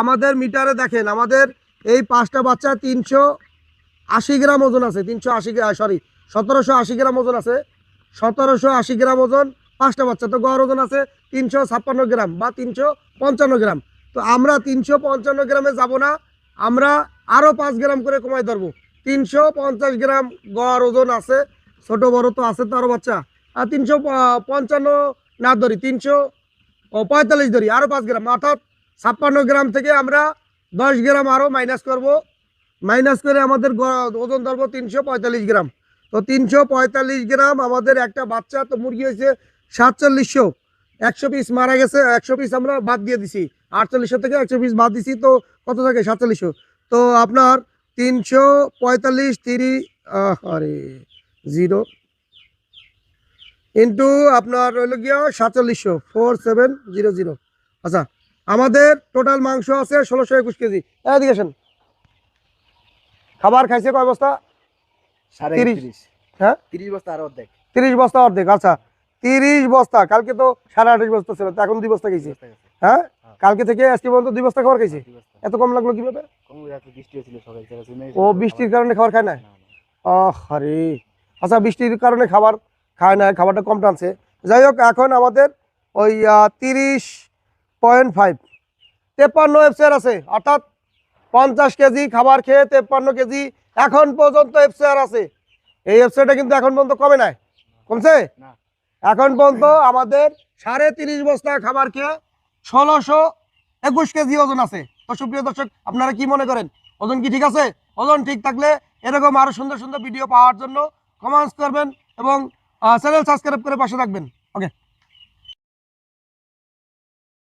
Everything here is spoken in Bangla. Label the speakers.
Speaker 1: আমাদের মিটারে দেখেন, আমাদের এই পাঁচটা বাচ্চা তিনশো আশি গ্রাম ওজন আছে, তিনশো আশি সরি সতেরোশো আশি গ্রাম ওজন আছে, সতেরোশো আশি গ্রাম ওজন পাঁচটা বাচ্চা। তো গড় ওজন আছে তিনশো ছাপ্পান্ন গ্রাম বা তিনশো পঞ্চান্ন গ্রাম। তো আমরা তিনশো পঞ্চান্ন গ্রামে যাব না, আমরা আরও পাঁচ গ্রাম করে কমাই ধরবো। তিনশো পঞ্চাশ গ্রাম গড় ওজন আছে, ছোট বড় তো আছে তো আরও বাচ্চা। আর তিনশো পঞ্চান্ন না ধরি, তিনশো পঁয়তাল্লিশ ধরি আরও পাঁচ গ্রাম। অর্থাৎ ছাপ্পান্ন গ্রাম থেকে আমরা দশ গ্রাম আরও মাইনাস করব। মাইনাস করে আমাদের ওজন ধরবো তিনশো পঁয়তাল্লিশ গ্রাম। তো তিনশো পঁয়তাল্লিশ গ্রাম আমাদের একটা বাচ্চা, তো মুরগি হয়েছে সাতচল্লিশশো। একশো পিস মারা গেছে, একশো পিস আমরা বাদ দিয়ে দিছি। আটচল্লিশশো থেকে একশো পিস বাদ দিছি, তো কত থাকে? সাতচল্লিশশো। তো আপনার তিনশো পঁয়তাল্লিশ তিরিশ আরে, জিরো। ইন্টু আপনার রইল গিয়া সাতচল্লিশশো ফোর সেভেন জিরো জিরো আচ্ছা আমাদের টোটাল মাংস আছে ষোলোশো একুশ কেজি। এদিকে আসেন। খাবার খাইছে কয় বস্তা? তিরিশ। হ্যাঁ?
Speaker 2: তিরিশ বস্তা আর অর্ধেক।
Speaker 1: তিরিশ বস্তা অর্ধেক আচ্ছা। তিরিশ বস্তা কালকে তো সাড়ে আঠাশ বস্তা ছিল এখন দুই বস্তা
Speaker 2: বস্তা গেছে
Speaker 1: হ্যাঁ? কালকে থেকে আজকে পর্যন্ত দুই বস্তা খাবার খাইছি? এত কম লাগল কীভাবে? ও বৃষ্টির কারণে খাবার খায় না। আরে আচ্ছা বৃষ্টির কারণে খাবার খায় না খাবারটা কম টানছে। যাই হোক এখন আমাদের ওই তিরিশ পয়েন্ট ফাইভ। তেপ্পান্ন এফসিআর আছে অর্থাৎ পঞ্চাশ কেজি খাবার খেয়ে তেপ্পান্ন কেজি এখন পর্যন্ত এফসিআর আছে। এই এফসিআরটা কিন্তু এখন পর্যন্ত কমে নাই। কমছে? এখন পর্যন্ত আমাদের সাড়ে তিরিশ বস্তা খাবার খেয়ে ষোলোশো একুশ কেজি ওজন আছে। তো সুপ্রিয় দর্শক আপনারা কি মনে করেন? ওজন কি ঠিক আছে? ওজন ঠিক থাকলে এরকম আরও সুন্দর সুন্দর ভিডিও পাওয়ার জন্য কমেন্টস করবেন এবং চ্যানেল সাবস্ক্রাইব করে পাশে থাকবেন। ওকে।